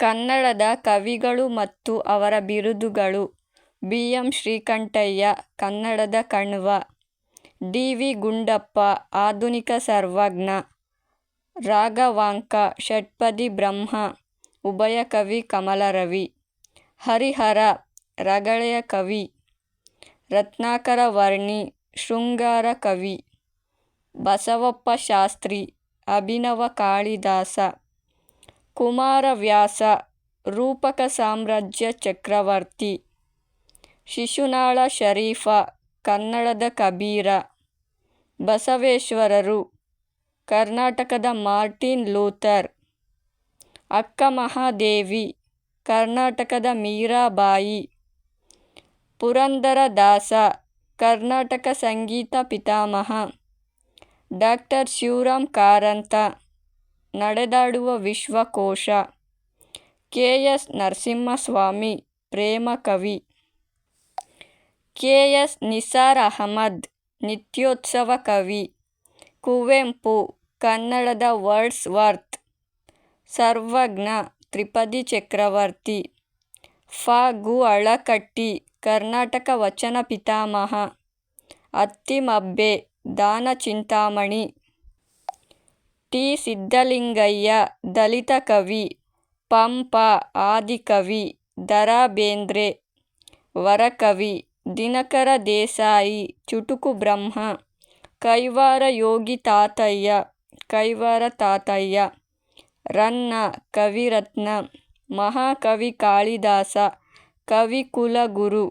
ಕನ್ನಡದ ಕವಿಗಳು ಮತ್ತು ಅವರ ಬಿರುದುಗಳು ಬಿ. ಎಂ. ಶ್ರೀಕಂಠಯ್ಯ ಕನ್ನಡದ ಕಣ್ವ, ಡಿ. ವಿ. ಗುಂಡಪ್ಪ ಆಧುನಿಕ ಸರ್ವಜ್ಞ, ರಾಘವಾಂಕ ಷಟ್ಪದಿ ಬ್ರಹ್ಮ ಉಭಯ ಕವಿ ಕಮಲರವಿ, ಹರಿಹರ ರಗಳೆಯ ಕವಿ, ರತ್ನಾಕರ ವರ್ಣಿ ಶೃಂಗಾರ ಕವಿ, ಬಸವಪ್ಪ ಶಾಸ್ತ್ರಿ ಅಭಿನವ ಕಾಳಿದಾಸ, ಕುಮಾರವ್ಯಾಸ ರೂಪಕ ಸಾಮ್ರಾಜ್ಯ ಚಕ್ರವರ್ತಿ, ಶಿಶುನಾಳ ಶರೀಫ ಕನ್ನಡದ ಕಬೀರ, ಬಸವೇಶ್ವರರು ಕರ್ನಾಟಕದ ಮಾರ್ಟಿನ್ ಲೂಥರ್, ಅಕ್ಕ ಮಹಾದೇವಿ ಕರ್ನಾಟಕದ ಮೀರಾಬಾಯಿ, ಪುರಂದರದಾಸ ಕರ್ನಾಟಕ ಸಂಗೀತ ಪಿತಾಮಹ, ಡಾಕ್ಟರ್ ಶಿವರಾಮ್ ಕಾರಂತ ನಡೆದಾಡುವ ವಿಶ್ವಕೋಶ, ಕೆ. ಎಸ್. ನರಸಿಂಹಸ್ವಾಮಿ ಪ್ರೇಮಕವಿ, ಕೆ. ಎಸ್. ನಿಸಾರ್ ಅಹಮದ್ ನಿತ್ಯೋತ್ಸವ ಕವಿ, ಕುವೆಂಪು ಕನ್ನಡದ ವರ್ಡ್ಸ್ ವರ್ತ್, ಸರ್ವಜ್ಞ ತ್ರಿಪದಿ ಚಕ್ರವರ್ತಿ, ಫಾಗು. ಅಳಕಟ್ಟಿ ಕರ್ನಾಟಕ ವಚನ ಪಿತಾಮಹ, ಅತ್ತಿಮಬ್ಬೆ ದಾನ ಚಿಂತಾಮಣಿ, టి. సిద్ధలింగయ్య దళిత కవి పంప ఆదికవి దరా బేంద్రే వరకవి దినకర దేశాయి చుటుకు బ్రహ్మ కైవార యోగి తాతయ్య కైవార తాతయ్య రన్న కవిరత్న మహాకవి కాళిదాస కవి కులగురు